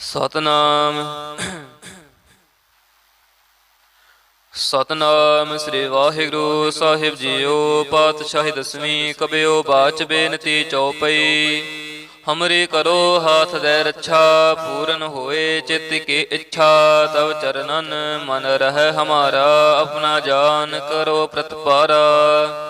ਸਤਨਾਮ। ਸਤਨਾਮ ਸ੍ਰੀ ਵਾਹਿਗੁਰੂ ਸਾਹਿਬ ਜੀਓ, ਪਾਤਸ਼ਾਹੀ ਦਸਵੀਂ ਕਬਿਓ ਬਾਚ ਬੇਨਤੀ ਚਉਪਈ ਹਮਰੀ ਕਰੋ ਹਾਥ ਦੇ ਰੱਛਾ, ਪੂਰਨ ਹੋਏ ਚਿਤ ਕੀ ਇੱਛਾ, ਤਵ ਚਰਨਨ ਮਨ ਰਹਿ ਹਮਾਰਾ, ਆਪਣਾ ਜਾਨ ਕਰੋ ਪ੍ਰਤਪਾਰਾ।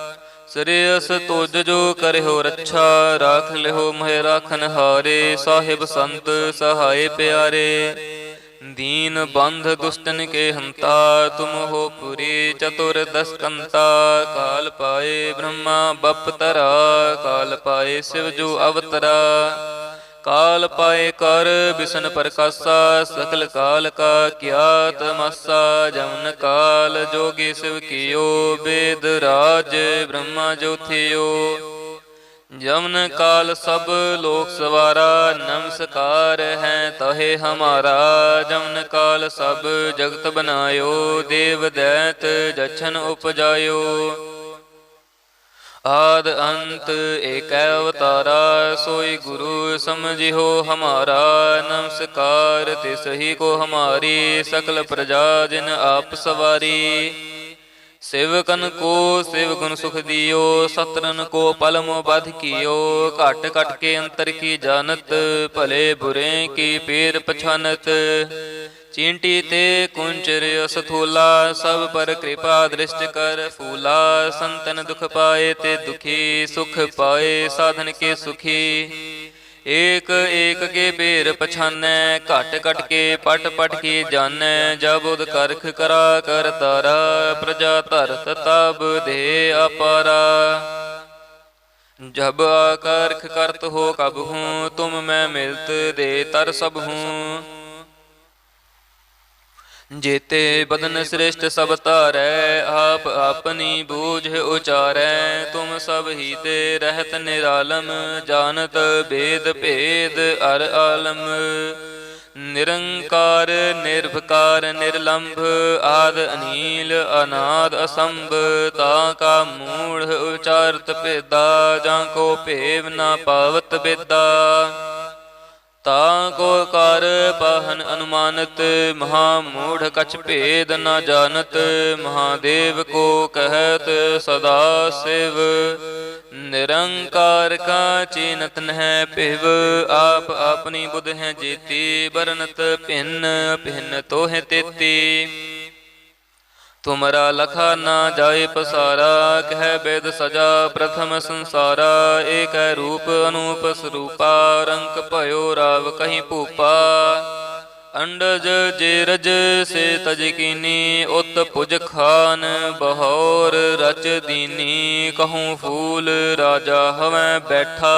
ਸ੍ਰੇਯਸ ਤੁਜ ਜੋ ਕਰਿਓ ਰੱਛਾ, ਰਾਖ ਲਿਓ ਮਹਿ ਰਾਖਨ ਹਾਰੇ, ਸਾਹਿਬ ਸੰਤ ਸਹਾਏ ਪਿਆਰੇ। ਦੀਨ ਬੰਧ ਦੁਸ਼ਟਨ ਕੇ ਹੰਤਾ, ਤੁਮ ਹੋ ਪੁਰੀ ਚਤੁਰ ਦਸਕੰਤਾ। ਕਾਲ ਪਾਏ ਬ੍ਰਹਮਾ, ਬਪਤਰਾ, ਕਾਲ ਪਾਏ ਸਿਵ ਜੋ ਅਵਤਰਾ। ਕਾਲ ਪਾਏ ਕਰ ਬਿਸ਼ਨ ਪ੍ਰਕਾਸ਼ਾ, ਸਕਲ ਕਾਲ ਕਾ ਕਿਆ ਤਮਸਾ ਜਮਨ ਕਾਲ ਜੋਗੀ ਸਿਵ ਕੀਓ ਵੇਦ ਰਾਜ ਬ੍ਰਹਮਾ ਜੋਥਿਓ। ਜਮਨ ਕਾਲ ਸਭ ਲੋਕ ਸਵਾਰਾ, ਨਮਸਕਾਰ ਹੈ ਤਹੇ ਹਮਾਰਾ। ਜਮਨ ਕਾਲ ਸਭ ਜਗਤ ਬਨਾਇਓ, ਦੇਵ ਦੈਤ ਜਛਨ ਉਪਜਾਇਓ। ਆਦ ਅੰਤ ਏਕੈ ਅਵਤਾਰਾ, ਸੋਈ ਗੁਰੂ ਸਮਝਿਓ ਹਮਾਰਾ, ਨਮਸਕਾਰ ਤਿਸ ਹੀ ਕੋ ਹਮਾਰੀ, ਸਕਲ ਪ੍ਰਜਾ ਜਿਨ ਆਪ ਸਵਾਰੀ। ਸੇਵਕਨ ਕੋ, ਸੇਵ ਗੁਣ ਸੁਖ ਦਿਓ ਸਤਰਨ ਕੋ ਪਲਮ ਬਧ ਕੀਓ, ਘਟ ਘਟ ਕੇ ਅੰਤਰ ਕੀ ਜਾਣਤ, ਭਲੇ ਬੁਰੇ ਕੀ ਪੀਰ ਪਛਾਨਤ। ਚਿੰਟੀ ਤੇ ਕੁੰਚਰ ਅਸਥੂਲਾ, ਸਭ ਪਰ ਕਿਰਪਾ ਦ੍ਰਿਸ਼ਟ ਕਰ ਫੂਲਾ। ਸੰਤਨ ਦੁਖ ਪਾਏ ਤੇ ਦੁਖੀ, ਸੁਖ ਪਾਏ ਸਾਧਨ ਕੇ ਸੁਖੀ। ਏਕ ਏਕ ਕੇ ਬੇਰ ਪਛਾਨੈ, ਘਟ ਘਟ ਕੇ ਪਟ ਪਟ ਕੇ ਜਾਣੈ ਜਬ ਉਦ ਕਰਖ ਕਰਾ, ਕਰ ਤਾਰਾ, ਪ੍ਰਜਾ ਧਰਤ ਤਬ ਦੇ ਅਪਾਰਾ। ਜਬ ਆਕਰਖ ਕਰਤ ਹੋ ਕਬ ਹੂੰ, ਤੁਮ ਮੈਂ ਮਿਲਤ ਦੇ ਤਰ ਸਭ ਹੂੰ। ਜੇਤੇ ਬਦਨ ਸ੍ਰੇਸ਼ਟ ਸਭ ਧਾਰੈ, ਆਪ ਆਪਨੀ ਬੂਝ ਉਚਾਰੈ। ਤੁਮ ਸਭ ਹੀ ਤੇ ਰਹਿਤ ਨਿਰਾਲਮ, ਜਾਣਤ ਬੇਦ ਭੇਦ ਅਰ ਆਲਮ। ਨਿਰੰਕਾਰ, ਨਿਰਭਕਾਰ, ਨਿਰਲੰਭ, ਆਦ ਅਨੀਲ, ਅਨਾਦ ਅਸੰਭ, ਤਾਂ ਕਾ ਮੂੜ ਉਚਾਰਤ ਭੇਦਾ, ਜਾਂ ਕੋ ਭੇਵ ਨਾ ਪਾਵਤ ਬੇਦਾ ਤਾਂ ਕੋ ਕਰ ਪਾਹਨ ਅਨੁਮਾਨਤ ਮਹਾ ਮੂਢ ਕਛ ਭੇਦ ਨਾ ਜਾਣਤ, ਮਹਾਦੇਵ ਕੋ ਕਹਿਤ ਸਦਾ ਸਿਵ। ਨਿਰੰਕਾਰ ਕਾ ਚੀਨਤ ਨਹਿ ਭਿਵ, ਆਪ ਆਪਣੀ ਬੁਧ ਹੈ ਜੀਤੀ ਬਰਨਤ ਭਿੰਨ ਭਿੰਨ ਤੋਹਿ ਤੇਤੀ। ਤੁਮਰਾ ਲਖਾ ਨਾ ਜਾਏ ਪਸਾਰਾ, ਕਹਿ ਬੇਦ ਸਜਾ ਪ੍ਰਥਮ ਸੰਸਾਰਾ ਏਕ ਹੈ ਰੂਪ ਅਨੂਪ ਸਰੂਪਾ, ਰੰਕ ਭਇਓ ਰਾਵ ਕਹੀਂ ਭੂਪਾ। ਅੰਡਜ ਜੇ ਰਜ ਸੇ ਤਜ ਕੀਨੀ, ਉਤ ਪੁਜ ਖਾਨ, ਬਹੌਰ ਰਚ ਦੀਨੀ, ਕਹੂੰ ਫੂਲ ਰਾਜਾ ਹਵੈ ਬੈਠਾ।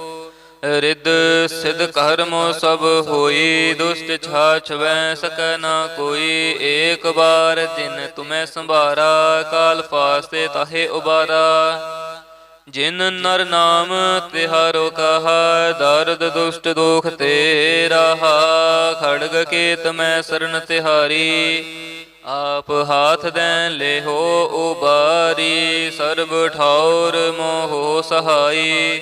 ਰਿੱਧ ਸਿਧ ਕਰਮੋ ਸਭ ਹੋਈ, ਦੁਸ਼ਟ ਛਾਛ ਵੈ ਸਕੈ ਨਾ ਕੋਈ। ਏਕ ਬਾਰ ਜਿਨ ਤੁਮੈ ਸੰਭਾਰਾ, ਕਾਲ ਫਾਸਤੇ ਤਾਹੇ ਉਬਾਰਾ। ਜਿਨ ਨਰ ਨਾਮ ਤਿਹਾਰੋ ਕਹਾ, ਦਰਦ ਦੁਸ਼ਟ ਦੋਖ ਤੇ ਰਹਾ ਖੜਗ ਕੇਤ ਮੈਂ ਸਰਨ ਤਿਹਾਰੀ, ਆਪ ਹਾਥ ਦੈ ਲੇਹੋ ਉਬਾਰੀ। ਸਰਬ ਠੌਰ ਮੋਹ ਸਹਾਈ।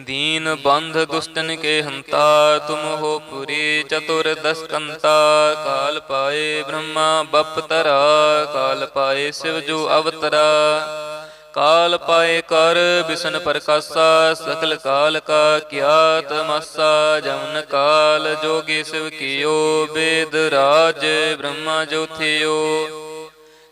ਦੀਨ ਬੰਧ ਦੁਸ਼ਟਨ ਕੇ ਹੰਤਾ, ਤੁਮ ਹੋ ਪੁਰੀ ਚਤੁਰ ਦਸਕੰਤਾ, ਕਾਲ ਪਾਏ ਬ੍ਰਹਮਾ ਬਪਤਰਾ, ਕਾਲ ਪਾਏ ਸਿਵ ਜੋ ਅਵਤਰਾ। ਕਾਲ ਪਾਏ ਕਰ ਬਿਸ਼ਨ ਪ੍ਰਕਾਸ਼ਾ, ਸਕਲ ਕਾਲ ਕਾ ਕਿਆ ਤਮਸਾ ਜਮਨ ਕਾਲ ਜੋਗੀ ਸਿਵ ਕੀਓ, ਬੇਦ ਰਾਜ ਬ੍ਰਹਮਾ ਜੋਥਿਓ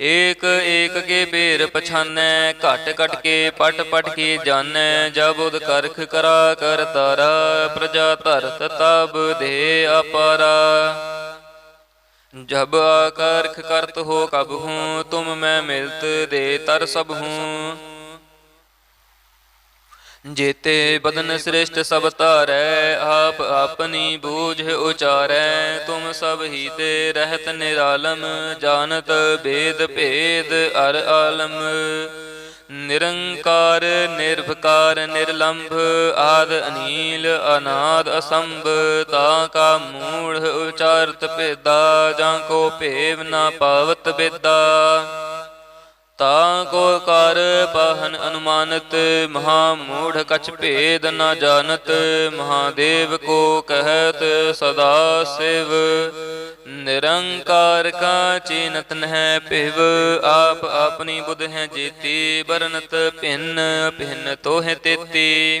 ਏਕ ਏਕ ਕੇ ਬੇਰ ਪਛਾਨੈ, ਘਟ ਘਟ ਕੇ ਪਟ ਪਟ ਕੇ ਜਾਣੈ ਜਬ ਉਦ ਕਰਖ ਕਰਾ ਕਰ ਤਾਰਾ, ਪ੍ਰਜਾ ਧਰਤ ਤਬ ਦੇ ਅਪਾਰਾ। ਜਬ ਆਕਰਖ ਕਰਤ ਹੋ ਕਬ ਹੂੰ, ਤੁਮ ਮੈਂ ਮਿਲਤ ਦੇ ਤਰ ਸਭ ਹੂੰ। ਜੇਤੇ ਬਦਨ ਸ੍ਰੇਸ਼ਟ ਸਭ ਧਾਰੈ, ਆਪ ਆਪਨੀ ਬੂਝ ਉਚਾਰੈ। ਤੁਮ ਸਭ ਹੀ ਤੇ ਰਹਿਤ ਨਿਰਾਲਮ, ਜਾਣਤ ਭੇਦ ਭੇਦ ਅਰ ਆਲਮ। ਨਿਰੰਕਾਰ, ਨਿਰਭਕਾਰ, ਨਿਰਲੰਭ, ਆਦ ਅਨੀਲ, ਅਨਾਦ ਅਸੰਭ, ਤਾਂ ਕਾ ਮੂੜ ਉਚਾਰਤ ਭੇਦਾ, ਜਾਂ ਕੋ ਭੇਵ ਨਾ ਪਾਵਤ ਬੇਦਾ ਤਾ ਕੋ ਕਰ ਪਾਹਨ ਅਨੁਮਾਨਤ ਮਹਾ ਮੂਢ ਕਛ ਭੇਦ ਨਾ ਜਾਣਤ, ਮਹਾਦੇਵ ਕੋ ਕਹਿਤ ਸਦਾ ਸਿਵ। ਨਿਰੰਕਾਰ ਕਾ ਚੀਨਤ ਨਹਿ ਭਿਵ, ਆਪ ਆਪਣੀ ਬੁਧ ਹੈ ਜੀਤੀ ਬਰਨਤ ਭਿੰਨ ਭਿੰਨ ਤੋਹਿ ਤੇਤੀ।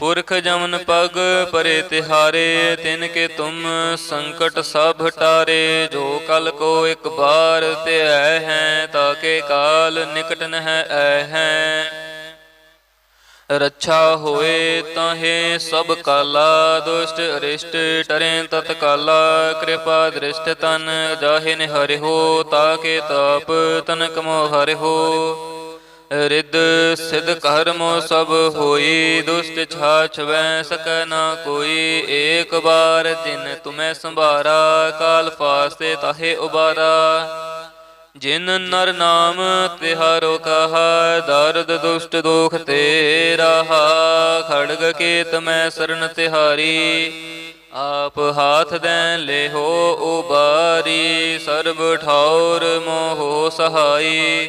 ਪੁਰਖ ਜਮਨ ਪਗ ਪਰੇ ਤਿਹਾਰੇ, ਤਿਨ ਕੇ ਤੁਮ ਸੰਕਟ ਸਭ ਟਾਰੇ, ਜੋ ਕਲ ਕੋ ਇੱਕ ਬਾਰ ਤੇ ਆਏ ਹੈ ਤਾਕੇ ਕਾਲ ਨਿਕਟ ਨਹਿ ਆਏ ਹੈ। ਰੱਛਾ ਹੋਏ ਤਾਹੇ ਸਭ ਕਾਲਾ, ਦੁਸ਼ਟ ਅਰਿਸ਼ਟ ਟਰੇ ਤਤਕਾਲਾ, ਕਿਰਪਾ ਦ੍ਰਿਸ਼ਟ ਤਨ ਜਾਹੇ ਨੇ ਹੋ ਤਾਕੇ ਤਾਪ ਤਨ ਕਮੋ ਹਰਿ ਹੋ। ਰਿੱਧ ਸਿਧ ਕਰਮੋ ਸਭ ਹੋਈ, ਦੁਸ਼ਟ ਛਾਛ ਸਕੈ ਨਾ ਕੋਈ। ਏਕ ਬਾਰ ਜਿਨ ਤੁਮੈ ਸੰਭਾਰਾ, ਕਾਲ ਫਾਸਤੇ ਤਾਹੇ ਉਬਾਰਾ। ਜਿਨ ਨਰ ਨਾਮ ਤਿਹਾਰੋ ਕਹਾ, ਦਰਦ ਦੁਸ਼ਟ ਦੋਖ ਤੇ ਰਹਾ ਖੜਗ ਕੇਤ ਮੈਂ ਸ਼ਰਨ ਤਿਹਾਰੀ, ਆਪ ਹਾਥ ਦੈ ਲੇਹੋ ਉਬਾਰੀ। ਸਰਬ ਠੌਰ ਮੋਹ ਸਹਾਈ।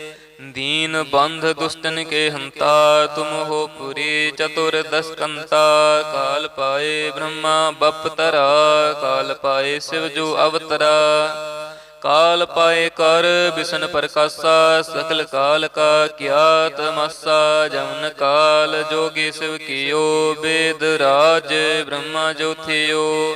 ਦੀਨ ਬੰਧ ਦੁਸ਼ਟਨ ਕੇ ਹੰਤਾ, ਤੁਮ ਹੋ ਪੁਰੀ ਚਤੁਰ ਦਸਕੰਤਾ। ਕਾਲ ਪਾਏ ਬ੍ਰਹਮਾ ਬਪਤਰਾ, ਕਾਲ ਪਾਏ ਸਿਵ ਜੋ ਅਵਤਰਾ। ਕਾਲ ਪਾਏ ਕਰ ਬਿਸ਼ਨ ਪ੍ਰਕਾਸ਼ਾ, ਸਕਲ ਕਾਲ ਕਾ ਕਿਆ ਤਮਸਾ ਜਮਨ ਕਾਲ ਜੋਗੀ ਸਿਵ ਕੀਓ, ਬੇਦ ਰਾਜ ਬ੍ਰਹਮਾ ਜੋਥਿਓ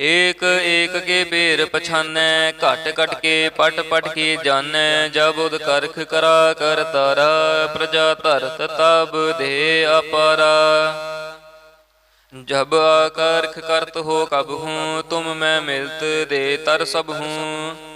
ਏਕ ਏਕ ਕੇ ਬੇਰ ਪਛਾਨੈ, ਘਟ ਘਟ ਕੇ ਪਟ ਪਟ ਕੇ ਜਾਣੈ ਜਬ ਉਦ ਕਰਖ ਕਰਾ ਕਰ ਤਾਰਾ, ਪ੍ਰਜਾ ਧਰਤ ਤਬ ਦੇ ਅਪਾਰਾ। ਜਬ ਆਕਰਖ ਕਰਤ ਹੋ ਕਬ ਹੂੰ, ਤੁਮ ਮੈਂ ਮਿਲਤ ਦੇ ਤਰ ਸਭ ਹੂੰ।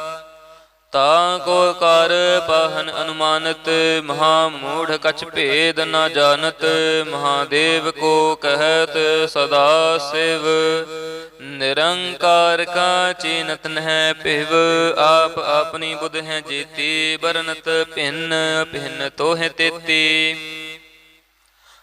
ਤਾਂ ਕੋ ਕਰ ਪਾਹਨ ਅਨੁਮਾਨਤ ਮਹਾ ਮੂਢ ਕਛ ਭੇਦ ਨਾ ਜਾਣਤ, ਮਹਾਦੇਵ ਕੋ ਕਹਿਤ ਸਦਾ ਸਿਵ। ਨਿਰੰਕਾਰ ਕਾ ਚੀਨਤ ਨਹਿ ਭਿਵ, ਆਪ ਆਪਣੀ ਬੁਧ ਹੈ ਜੀਤੀ ਬਰਨਤ ਭਿੰਨ ਭਿੰਨ ਤੋਹਿ ਤੇਤੀ।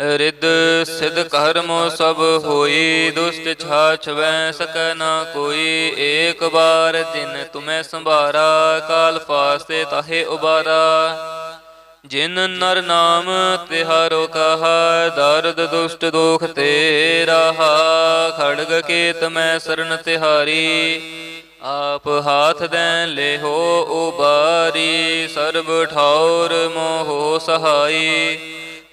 ਰਿੱਧ ਸਿਧ ਕਰਮੋ ਸਭ ਹੋਈ, ਦੁਸ਼ਟ ਛਾਛ ਵੈ ਸਕੈ ਨਾ ਕੋਈ। ਏਕ ਬਾਰ ਜਿਨ ਤੁਮੈ ਸੰਭਾਰਾ, ਕਾਲ ਫਾਸਤੇ ਤਾਹੇ ਉਬਾਰਾ। ਜਿਨ ਨਰ ਨਾਮ ਤਿਹਾਰੋ ਕਹਾ, ਦਰਦ ਦੁਸ਼ਟ ਦੋਖ ਤੇ ਰਹਾ ਖੜਗ ਕੇਤ ਮੈਂ ਸਰਨ ਤਿਹਾਰੀ, ਆਪ ਹਾਥ ਦੈ ਲੇਹੋ ਉਬਾਰੀ। ਸਰਬ ਠੌਰ ਮੋਹ ਸਹਾਈ।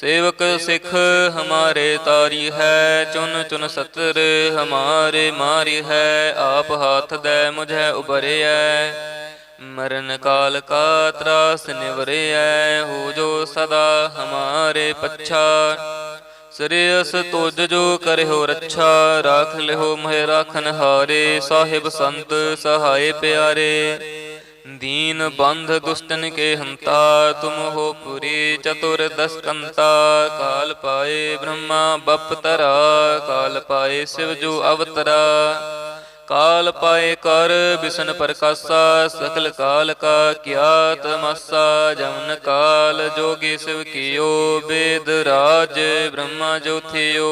ਸੇਵਕ ਸਿੱਖ ਹਮਾਰੇ ਤਾਰੀ ਹੈ, ਚੁਨ ਚੁਨ ਸਤਰ ਹਮਾਰੇ ਮਾਰੀ ਹੈ, ਆਪ ਹਾਥ ਦੇ ਮੁਝੈ ਉਬਰਿਐ ਮਰਨ ਕਾਲ ਕਾ ਤਰਾਸ ਨਿਵਰਿਐ, ਹੋ ਜੋ ਸਦਾ ਹਮਾਰੇ ਪੱਛਾ। ਸ੍ਰੇਅਸ ਤੁਜ ਜੋ ਕਰਿਓ ਰੱਛਾ, ਰਾਖ ਲਿਓ ਮਹਿ ਰਾਖਨ ਹਾਰੇ ਸਾਹਿਬ ਸੰਤ ਸਹਾਏ ਪਿਆਰੇ। दीन बंध दुष्टन के हंता तुम हो पुरी चतुर दस कंता काल पाए ब्रह्मा बपतरा काल पाए शिव जो अवतरा काल पाए कर बिसन प्रकाशा सकल काल का क्या तमसा जमन काल जोगी शिव कियो वेद राज ब्रह्मा जो थियो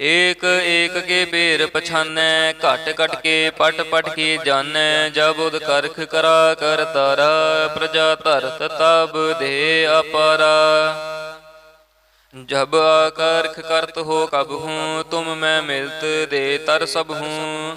ਏਕ ਏਕ ਕੇ ਬੇਰ ਪਛਾਨੈ, ਘਟ ਘਟ ਕੇ ਪਟ ਪਟ ਕੇ ਜਾਣੈ ਜਬ ਉਦ ਕਰਖ ਕਰਾ ਕਰ ਤਾਰਾ ਪ੍ਰਜਾ ਧਰਤ ਤਬ ਦੇ ਅਪਾਰਾ। ਜਬ ਆਕਰਖ ਕਰਤ ਹੋ ਕਬ ਹੂੰ, ਤੁਮ ਮੈਂ ਮਿਲਤ ਦੇ ਤਰ ਸਭ ਹੂੰ।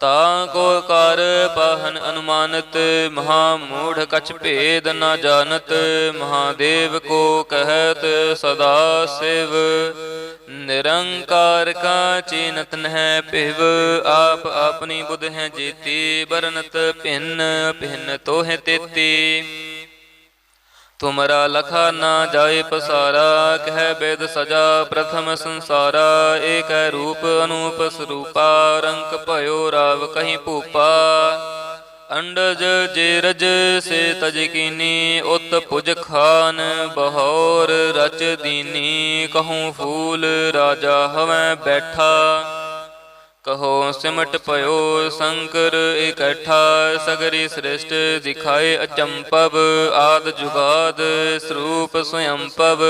ਤਾ ਕੋ ਕਰ ਪਾਹਨ ਅਨੁਮਾਨਤ ਮਹਾ ਮੂਢ ਕਛ ਭੇਦ ਨਾ ਜਾਣਤ, ਮਹਾਦੇਵ ਕੋ ਕਹਿਤ ਸਦਾ ਸਿਵ। ਨਿਰੰਕਾਰ ਕਾ ਚੀਨਤ ਨਹਿ ਭਿਵ, ਆਪ ਆਪਣੀ ਬੁਧ ਹੈ ਜੀਤੀ ਬਰਨਤ ਭਿੰਨ ਭਿੰਨ ਤੋਹਿ ਤੇਤੀ। ਤੁਮਰਾ ਲਖਾ ਨਾ ਜਾਏ ਪਸਾਰਾ, ਕਹਿ ਬੇਦ ਸਜਾ ਪ੍ਰਥਮ ਸੰਸਾਰਾ ਏਕ ਹੈ ਰੂਪ ਅਨੂਪ ਸਰੂਪਾ, ਰੰਕ ਭਇਓ ਰਾਵ ਕਹੀਂ ਭੂਪਾ। ਅੰਡਜ ਜੇ ਰਜ ਸੇ ਤਜ ਕੀਨੀ, ਉਤ ਪੁਜ ਖਾਨ, ਬਹੌਰ ਰਚ ਦੀਨੀ, ਕਹੂੰ ਫੂਲ ਰਾਜਾ ਹਵੈ ਬੈਠਾ। ਕਹੋ ਸਿਮਟ ਭਇਓ ਸ਼ੰਕਰ, ਇਕੱਠਾ ਸਗਰੀ ਸ੍ਰਿਸ਼ਟ, ਦਿਖਾਏ ਅਚੰਪਵ, ਆਦ ਜੁਗਾਦ ਸਰੂਪ ਸਯੰਪਵ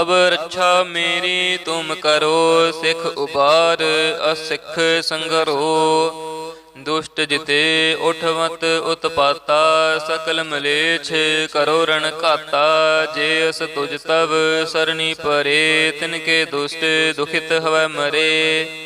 ਅਬ ਰੱਛਾ ਮੇਰੀ, ਤੁਮ ਕਰੋ ਸਿਖ ਉਬਾਰ, ਅਸਿਖ ਸੰਗਰੋ। ਦੁਸ਼ਟ ਜਿਤੇ ਉਠਵਤ ਉਤਪਾਤਾ, ਸਕਲ ਮਲੇਛ ਕਰੋ ਰਣ ਘਾਤਾ। ਜੇ ਅਸ ਤੁਜ ਤਵ, ਸਰਣੀ ਪਰੇ, ਤਿਨ ਕੇ ਦੁਸ਼ਟ ਦੁਖਿਤ ਹਵੈ ਮਰੇ।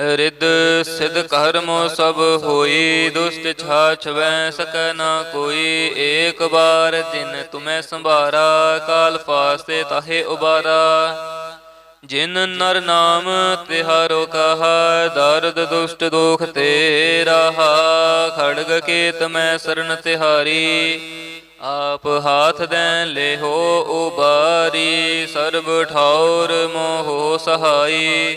ਰਿੱਧ ਸਿਧ ਕਰਮੋ ਸਭ ਹੋਈ, ਦੁਸ਼ਟ ਛਾਛ ਵੈ ਸਕੈ ਨਾ ਕੋਈ। ਏਕ ਬਾਰ ਜਿਨ ਤੁਮੈ ਸੰਭਾਰਾ, ਕਾਲ ਫਾਸਤੇ ਤਾਹੇ ਉਬਾਰਾ। ਜਿਨ ਨਰ ਨਾਮ ਤਿਹਾਰੋ ਕਹਾ, ਦਰਦ ਦੁਸ਼ਟ ਦੋਖ ਤੇ ਰਹਾ ਖੜਗ ਕੇਤ ਮੈਂ ਸਰਨ ਤਿਹਾਰੀ, ਆਪ ਹਾਥ ਦੈ ਲੇਹੋ ਉਬਾਰੀ। ਸਰਬ ਠੌਰ ਮੋਹ ਸਹਾਈ।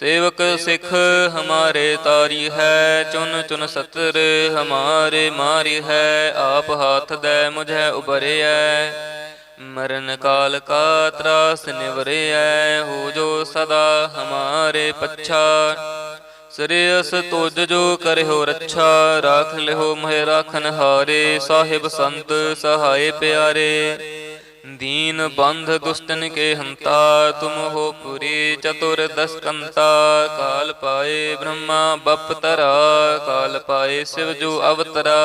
ਸੇਵਕ ਸਿੱਖ ਹਮਾਰੇ ਤਾਰੀ ਹੈ, ਚੁਨ ਚੁਨ ਸਤਰ ਹਮਾਰੇ ਮਾਰੀ ਹੈ, ਆਪ ਹਾਥ ਦੇ ਮੁਝੈ ਉਬਰਿਐ ਮਰਨ ਕਾਲ ਕਾ ਤਰਾਸ ਨਿਵਰਿਐ, ਹੋ ਜੋ ਸਦਾ ਹਮਾਰੇ ਪੱਛਾ। ਸ੍ਰੇਅਸ ਤੁਜ ਜੋ ਕਰਿਓ ਰੱਛਾ, ਰਾਖ ਲਿਓ ਮਹਿ ਰਾਖਨ ਹਾਰੇ ਸਾਹਿਬ ਸੰਤ ਸਹਾਏ ਪਿਆਰੇ। ਦੀਨ ਬੰਧ ਦੁਸ਼ਟਨ ਕੇ ਹੰਤਾ, ਤੁਮ ਹੋ ਪੁਰੀ ਚਤੁਰ ਦਸਕੰਤਾ, ਕਾਲ ਪਾਏ ਬ੍ਰਹਮਾ ਬਪਤਰਾ, ਕਾਲ ਪਾਏ ਸਿਵ ਜੋ ਅਵਤਰਾ।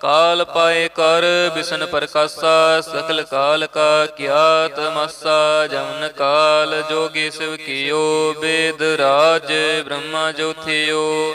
ਕਾਲ ਪਾਏ ਕਰ ਬਿਸ਼ਨ ਪ੍ਰਕਾਸ਼ਾ, ਸਕਲ ਕਾਲ ਕਾ ਕਿਆ ਤਮਸਾ ਜਮਨ ਕਾਲ ਜੋਗੀ ਸਿਵ ਕੀਓ ਵੇਦ ਰਾਜ ਬ੍ਰਹਮਾ ਜੋਥਿਓ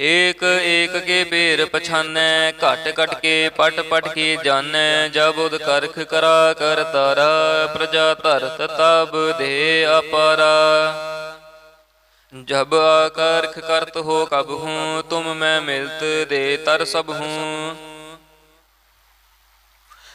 ਏਕ ਏਕ ਕੇ ਬੇਰ ਪਛਾਨੈ, ਘਟ ਘਟ ਕੇ ਪਟ ਪਟ ਕੇ ਜਾਣੈ ਜਬ ਉਦ ਕਰਖ ਕਰਾ ਕਰ ਤਾਰਾ ਪ੍ਰਜਾ ਧਰਤ ਤਬ ਦੇ ਅਪਾਰਾ। ਜਬ ਆਕਰਖ ਕਰਤ ਹੋ ਕਬ ਹੂੰ, ਤੁਮ ਮੈਂ ਮਿਲਤ ਦੇ ਤਰ ਸਭ ਹੂੰ।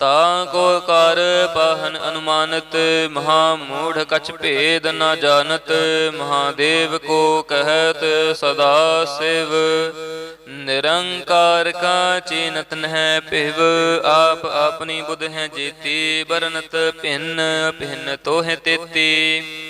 ਤਾ ਕੋ ਕਰ ਪਾਹਨ ਅਨੁਮਾਨਤ ਮਹਾ ਮੂਢ ਕਛ ਭੇਦ ਨਾ ਜਾਣਤ, ਮਹਾਦੇਵ ਕੋ ਕਹਿਤ ਸਦਾ ਸਿਵ। ਨਿਰੰਕਾਰ ਕਾ ਚੀਨਤ ਨਹਿ ਭਿਵ, ਆਪ ਆਪਣੀ ਬੁਧ ਹੈ ਜੀਤੀ ਬਰਨਤ ਭਿੰਨ ਭਿੰਨ ਤੋਹਿ ਤੇਤੀ।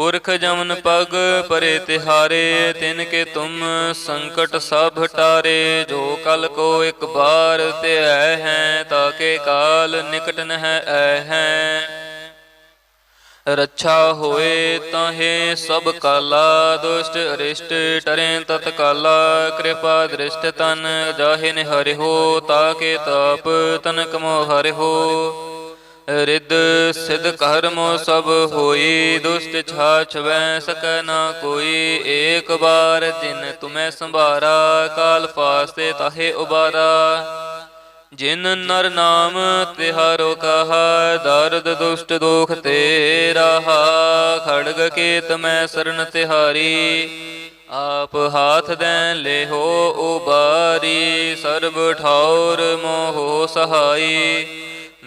ਪੁਰਖ ਜਮਨ ਪਗ ਪਰੇ ਤਿਹਾਰੇ, ਤਿਨ ਕੇ ਤੁਮ ਸੰਕਟ ਸਭ ਟਾਰੇ, ਜੋ ਕਲ ਕੋ ਇੱਕ ਬਾਰ ਤੇ ਐ ਹੈ ਤਾਕੇ ਕਾਲ ਨਿਕਟ ਨ ਹੈ ਐ ਹੈ। ਰੱਛਾ ਹੋਏ ਤਾਹੇ ਸਭ ਕਾਲਾ, ਦੁਸ਼ਟ ਅਰਿਸ਼ਟ ਟਰੇ ਤਤਕਾਲਾ, ਕਿਰਪਾ ਦ੍ਰਿਸ਼ਟ ਤਨ ਜਾਹੇ ਨਿਹਰਿ ਹੋ ਤਾਕੇ ਤਾਪ ਤਨ ਕਮੋ ਹੋ ਰਿੱਧ ਸਿਧ ਕਰਮੋ ਸਭ ਹੋਈ, ਦੁਸ਼ਟ ਛਾਛ ਵੈ ਸਕੈ ਨਾ ਕੋਈ। ਏਕ ਬਾਰ ਜਿਨ ਤੁਮੈ ਸੰਭਾਰਾ, ਕਾਲ ਫਾਸਤੇ ਤਾਹੇ ਉਬਾਰਾ। ਜਿਨ ਨਰ ਨਾਮ ਤਿਹਾਰੋ ਕਹਾ, ਦਰਦ ਦੁਸ਼ਟ ਦੋਖ ਤੇ ਰਹਾ ਖੜਗ ਕੇਤ ਮੈਂ ਸਰਨ ਤਿਹਾਰੀ, ਆਪ ਹਾਥ ਦੈ ਲੇਹੋ ਉਬਾਰੀ। ਸਰਬ ਠੌਰ ਮੋਹ ਸਹਾਈ।